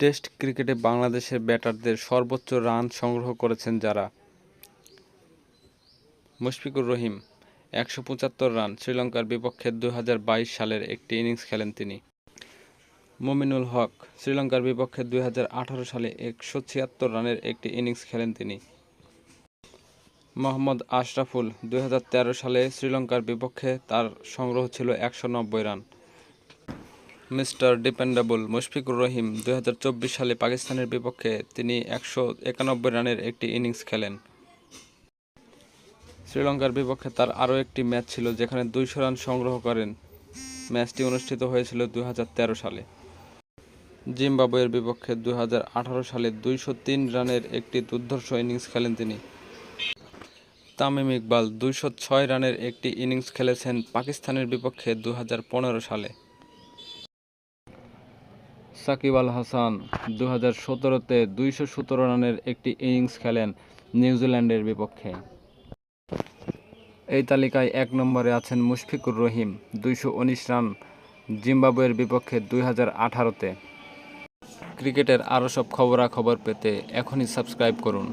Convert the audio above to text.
Test ক্রিকেটে বাংলাদেশের ব্যাটারদের সর্বোচ্চ রান সংগ্রহ করেছেন যারা? মুশফিকুর রহিম, একশো পঁচাত্তর রান, শ্রীলঙ্কার বিপক্ষে দুই হাজার বাইশ সালের একটি ইনিংস খেলেন তিনি। মুমিনুল হক, শ্রীলঙ্কার বিপক্ষে দুই হাজার আঠারো সালে একশো ছিয়াত্তর রানের একটি ইনিংস খেলেন তিনি। মোহাম্মদ আশরাফুল, দুই হাজার তেরো সালে শ্রীলঙ্কার বিপক্ষে তার সংগ্রহ ছিল একশো নব্বই রান। মিস্টার ডিপেন্ডেবল মুশফিকুর রহিম দু হাজার চব্বিশ সালে পাকিস্তানের বিপক্ষে তিনি একশো একানব্বই রানের একটি ইনিংস খেলেন। শ্রীলঙ্কার বিপক্ষে তার আরও একটি ম্যাচ ছিল যেখানে দুইশো রান সংগ্রহ করেন। ম্যাচটি অনুষ্ঠিত হয়েছিল দু হাজার তেরো সালে। জিম্বাবুয়ের বিপক্ষে দু হাজার আঠারো সালে দুইশো তিন রানের একটি দুর্ধর্ষ ইনিংস খেলেন তিনি। তামিম ইকবাল দুইশো ছয় রানের একটি ইনিংস খেলেছেন পাকিস্তানের বিপক্ষে দু হাজার পনেরো সালে। সাকিব আল হাসান দু হাজার সতেরোতে দুইশো সতেরো রানের একটি ইনিংস খেলেন নিউজিল্যান্ডের বিপক্ষে। এই তালিকায় এক নম্বরে আছেন মুশফিকুর রহিম, দুইশো উনিশ রান, জিম্বাবুয়ের বিপক্ষে দুই হাজার আঠারোতে। ক্রিকেটের আরও সব খবরাখবর পেতে এখনই সাবস্ক্রাইব করুন।